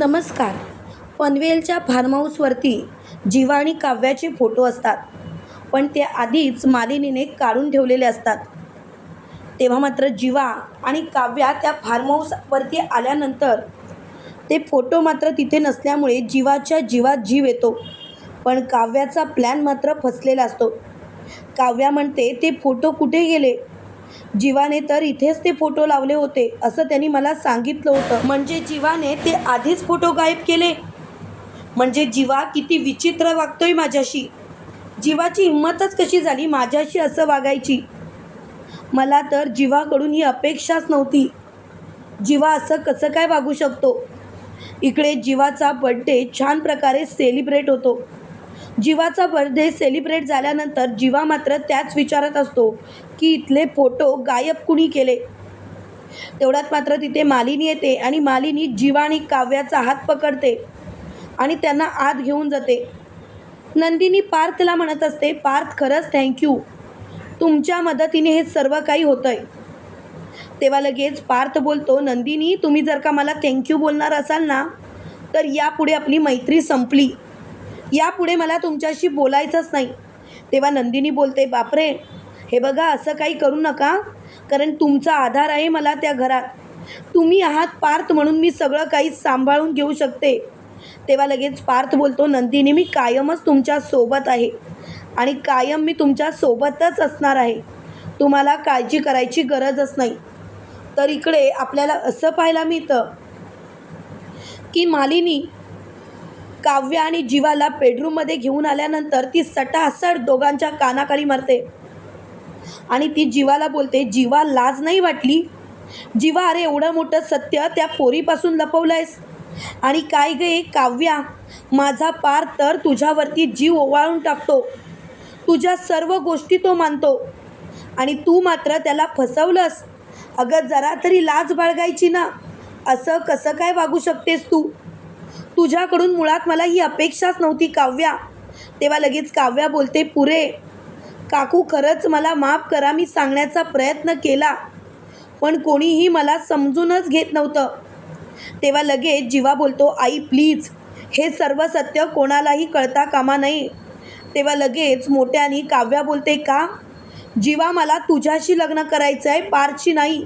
नमस्कार. पनवेलच्या फार्महाऊसवरती जीवाणी जीवा आणि काव्याचे फोटो असतात. पण ते आधीच मालिनीने काढून ठेवलेले असतात. तेव्हा मात्र जीवा आणि काव्या त्या फार्म हाऊसवरती आल्यानंतर ते फोटो मात्र तिथे नसल्यामुळे जीवाच्या जीवात जीव येतो. पण काव्याचा प्लॅन मात्र फसलेला असतो. काव्या म्हणते ते फोटो कुठे गेले? जीवाने तर इथेच ते फोटो लावले होते असं त्यांनी मला सांगितलं होतं. म्हणजे जीवाने ते आधीच फोटो गायब केले? म्हणजे जीवा किती विचित्र वागतोय माझ्याशी? जीवाची हिंमतच कशी झाली माझ्याशी असं वागायची? मला तर जीवाकडून ही अपेक्षाच नव्हती. जीवा असं कसं काय वागू शकतो? इकडे जीवाचा बड्डे छान प्रकारे सेलिब्रेट होतो. जीवाचा बर्थडे सेलिब्रेट झाल्यानंतर जीवा मात्र त्याच विचारात असतो की इथले फोटो गायब कुणी केले? तेवढ्यात मात्र तिथे मालिनी येते आणि मालिनी जीवा आणि काव्याचा हात पकडते आणि त्यांना आत घेऊन जाते. नंदिनी पार्थला म्हणत असते पार्थ खरंच थँक्यू तुमच्या मदतीने हे सर्व काही होतं आहे तेव्हा लगेच पार्थ बोलतो नंदिनी तुम्ही जर का मला थँक्यू बोलणार असाल ना तर यापुढे आपली मैत्री संपली. यापुढे मला तुमच्याशी बोलायचंच नाही. तेव्हा नंदिनी बोलते बापरे हे बघा असं काही करू नका. कारण तुमचा आधार आहे मला त्या घरात. तुम्ही आहात पार्थ म्हणून मी सगळं काही सांभाळून घेऊ शकते. तेव्हा लगेच पार्थ बोलतो नंदिनी मी कायमच तुमच्यासोबत आहे. आणि कायम मी तुमच्या सोबतच असणार आहे. तुम्हाला काळजी करायची गरजच नाही. तर इकडे आपल्याला असं पाहायला मिळतं की मालिनी काव्य आणि जीवाला बेडरूममध्ये घेऊन आल्यानंतर ती सटासट दोघांच्या कानाखाली मारते. आणि ती जीवाला बोलते जीवा लाज नाही वाटली? जीवा अरे एवढं मोठं सत्य त्या पोरीपासून लपवलं आहेस आणि काय गे काव्या माझा पार तर तुझ्यावरती जीव ओवाळून टाकतो. तुझ्या सर्व गोष्टी तो मानतो. आणि तू मात्र त्याला फसवलंस. अगं जरा तरी लाज बाळगायची ना. असं कसं काय वागू शकतेस तू? तुझ्याकडून मुळात मला ही अपेक्षाच नव्हती काव्या. तेव्हा लगेच काव्या बोलते पुरे काकू खरंच मला माफ करा मी सांगण्याचा प्रयत्न केला. पण कोणीही मला समजूनच घेत नव्हतं. तेव्हा लगेच जीवा बोलतो आई प्लीज हे सर्व सत्य कोणालाही कळता कामा नये. तेव्हा लगेच मोठ्याने काव्या बोलते का? जीवा मला तुझ्याशी लग्न करायचं आहे पारशी नाही.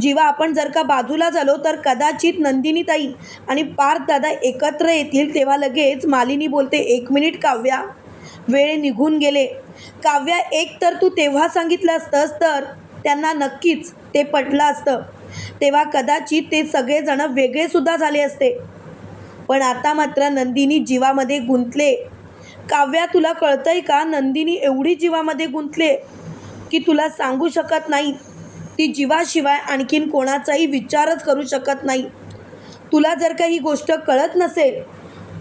जेव्हा आपण जर का बाजूला झालो तर कदाचित नंदिनीताई आणि पार्थ दादा एकत्र येतील तेव्हा लगेच मालिनी बोलते एक मिनिट काव्या. वेळ निघून गेले. काव्या एक तर तू तेव्हा सांगितलं असतंस तर त्यांना नक्कीच ते पटलं असतं. तेव्हा कदाचित ते सगळेजण वेगळेसुद्धा झाले असते. पण आता मात्र नंदिनी जीवामध्ये गुंतले. काव्या तुला कळतंय का? नंदिनी एवढी जीवामध्ये गुंतले की तुला सांगू शकत नाही. ती जीवाशिवाय आणखीन कोणाचाही विचारच करू शकत नाही. तुला जर का ही गोष्ट कळत नसेल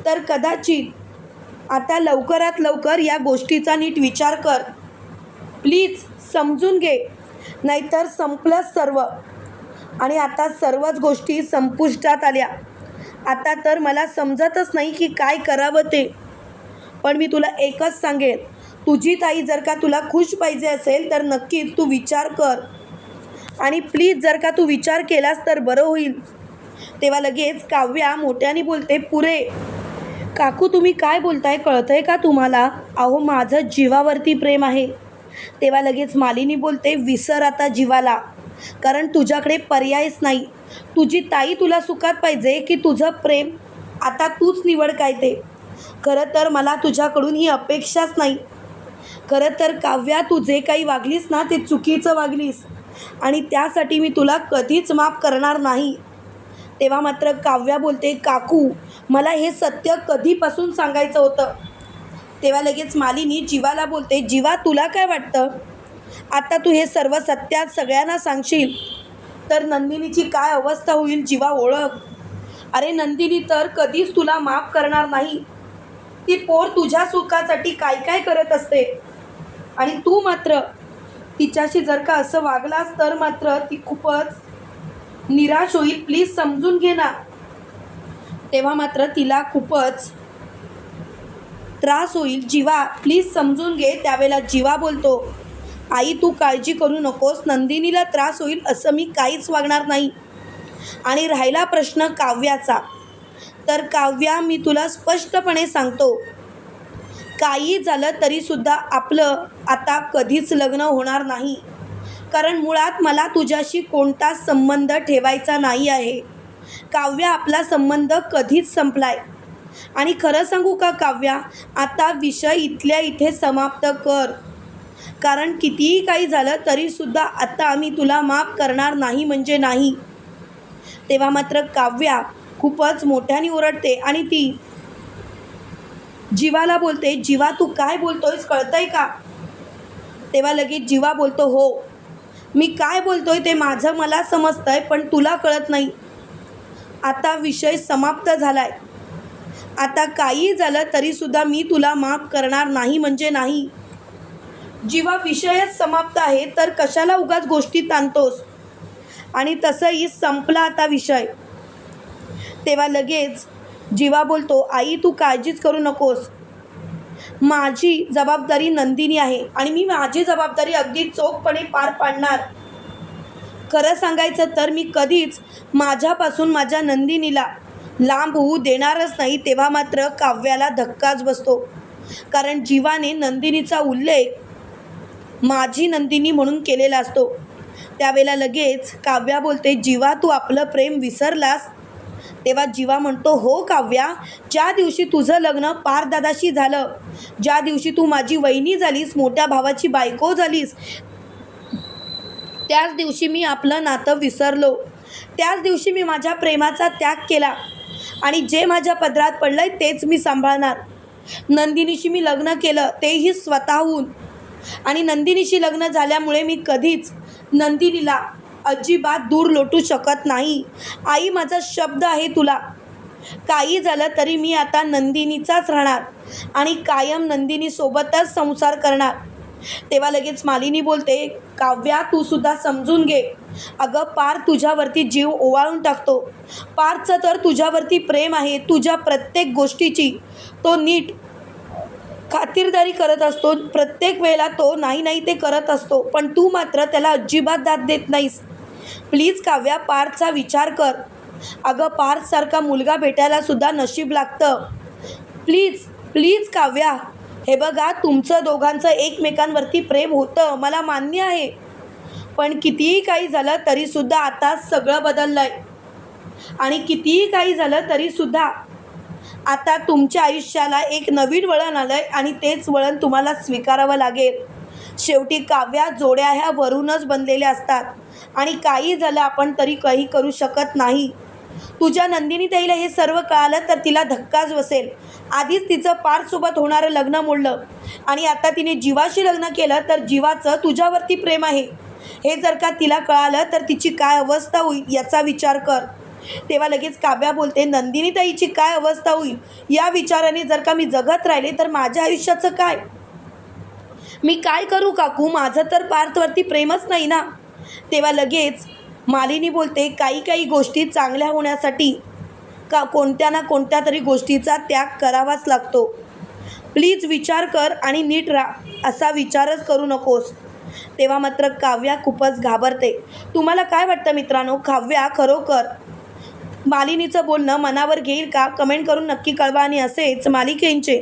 तर कदाचित आता लवकरात लवकर या गोष्टीचा नीट विचार कर. प्लीज समजून घे नाहीतर संपलंच सर्व. आणि आता सर्वच गोष्टी संपुष्टात आल्या. आता तर मला समजतच नाही की काय करावं ते. पण मी तुला एकच सांगेन तुझी ताई जर का तुला खुश पाहिजे असेल तर नक्कीच तू विचार कर. आणि प्लीज जर का तू विचार केलास तर बरं होईल. तेव्हा लगेच काव्या मोठ्याने बोलते पुरे काकू तुम्ही काय बोलताय? कळतंय का तुम्हाला? अहो माझं जीवावरती प्रेम आहे. तेव्हा लगेच मालिनी बोलते विसर आता जीवाला. कारण तुझ्याकडे पर्यायच नाही. तुझी ताई तुला सुखात पाहिजे की तुझं प्रेम. आता तूच निवड काय ते. खरं तर मला तुझ्याकडून ही अपेक्षाच नाही. खरं तर काव्या तू जे काही वागलीस ना ते चुकीचं वागलीस. आणि त्यासाठी मी तुला कधीच माफ करणार नाही. तेव्हा मात्र काव्या बोलते काकू मला हे सत्य कधीपासून सांगायचं होतं? तेव्हा लगेच मालिनी जीवाला बोलते जीवा तुला काय वाटतं? आता तू हे सर्व सत्यात सगळ्यांना सांगशील तर नंदिनीची काय अवस्था होईल जीवा ओळख? अरे नंदिनी तर कधीच तुला माफ करणार नाही. ती पोर तुझ्या सुखासाठी काय काय करत असते? आणि तू मात्र तिच्याशी जर का असं वागलास तर मात्र ती खूपच निराश होईल. प्लीज समजून घे ना. तेव्हा मात्र तिला खूपच त्रास होईल. जीवा प्लीज समजून घे. त्यावेळेला जीवा बोलतो आई तू काळजी करू नकोस. नंदिनीला त्रास होईल असं मी काहीच वागणार नाही. आणि राहिला प्रश्न काव्याचा. तर काव्या मी तुला स्पष्टपणे सांगतो काही झालं तरीसुद्धा आपलं आता कधीच लग्न होणार नाही. कारण मुळात मला तुझ्याशी कोणताच संबंध ठेवायचा नाही आहे. काव्या आपला संबंध कधीच संपलाय. आणि खरं सांगू का काव्या? आता विषय इथल्या इथे समाप्त कर. कारण कितीही काही झालं तरीसुद्धा आता आम्ही तुला माफ करणार नाही म्हणजे नाही. तेव्हा मात्र काव्या खूपच मोठ्याने ओरडते आणि ती जीवाला बोलते जीवा तू काय बोलतोयस कळतंय का? तेव्हा लगेच जीवा बोलतो हो. मी काय बोलतोय ते माझं मला समजतंय पण तुला कळत नाही. आता विषय समाप्त झालाय. आता काही झालं तरीसुद्धा मी तुला माफ करणार नाही म्हणजे नाही. जीवा विषयच समाप्त आहे तर कशाला उगाच गोष्टी ताणतोस? आणि तसंही संपला आता विषय. तेव्हा लगेच जीवा बोलतो आई तू काळजीच करू नकोस. माझी जबाबदारी नंदिनी आहे आणि मी माझी जबाबदारी अगदी चोखपणे पार पाडणार. खरं सांगायचं तर मी कधीच माझ्यापासून माझ्या नंदिनीला लांब होऊ देणारच नाही तेव्हा मात्र काव्याला धक्काच बसतो. कारण जीवाने नंदिनीचा उल्लेख माझी नंदिनी म्हणून केलेला असतो. त्यावेळेला लगेच काव्या बोलते जीवा तू आपलं प्रेम विसरलास? तेव्हा जीवा म्हणतो हो काव्या ज्या दिवशी तुझं लग्न पारदादाशी झालं ज्या दिवशी तू माझी वहिनी झालीस मोठ्या भावाची बायको झालीस त्याच दिवशी मी आपलं नातं विसरलो. त्याच दिवशी मी माझ्या प्रेमाचा त्याग केला आणि जे माझ्या पदरात पडलं आहे तेच मी सांभाळणार. नंदिनीशी मी लग्न केलं तेही स्वतःहून. आणि नंदिनीशी लग्न झाल्यामुळे मी कधीच नंदिनीला अजिबात दूर लोटू शकत नाही. आई माझा शब्द आहे तुला. काही झालं तरी मी आता नंदिनीचाच राहणार आणि कायम नंदिनीसोबतच संसार करणार. तेव्हा लगेच मालिनी बोलते काव्या तू सुद्धा समजून घे. अगं पार तुझ्यावरती जीव ओवाळून टाकतो. पारचं तर तुझ्यावरती प्रेम आहे तुझ्या प्रत्येक गोष्टीची. तो नीट खातिरदारी करत असतो. प्रत्येक वेळेला तो नाही नाही ते करत असतो. पण तू मात्र त्याला अजिबात दाद देत नाहीस. प्लीज काव्या पार्थचा विचार कर. अगं पार्थसारखा मुलगा भेटायला सुद्धा नशीब लागतं. Please please Kavya. हे बघा तुमचं दोघांचं एकमेकांवरती प्रेम होतं मला मान्य आहे. पण कितीही काही झालं तरीसुद्धा आता सगळं बदललं आहे आणि कितीही काही झालं तरीसुद्धा आता तुमच्या आयुष्याला एक नवीन वळण आलं आहे आणि तेच वळण तुम्हाला स्वीकारावं लागेल. शेवटी काव्या जोड्या ह्या वरूनच बनलेल्या असतात. आणि काही झालं आपण तरी काही करू शकत नाही. तुझ्या नंदिनी ताईला हे सर्व कळालं तर तिला धक्काच बसेल. आधीच तिचं पारसोबत होणारं लग्न मोडलं. आणि आता तिने जीवाशी लग्न केलं तर जीवाचं तुझ्यावरती प्रेम आहे. हे जर का तिला कळालं तर तिची काय अवस्था होईल याचा विचार कर. तेव्हा लगेच काव्या बोलते नंदिनी ताईची काय अवस्था होईल? या विचाराने जर का मी जगत राहिले तर माझ्या आयुष्याचं काय? मी काय करू काकू? माझं तर पार्थवरती प्रेमच नाही ना. तेव्हा लगेच मालिनी बोलते काही काही गोष्टी चांगल्या होण्यासाठी का कोणत्या ना कोणत्या तरी गोष्टीचा त्याग करावाच लागतो. प्लीज विचार कर आणि नीट राहा. असा विचारच करू नकोस. तेव्हा मात्र काव्या खूपच घाबरते. तुम्हाला काय वाटतं मित्रांनो? काव्या खरोखर मालिनीचं बोलणं मनावर घेईल का? कमेंट करून नक्की कळवा आणि असेच मालिकेंचे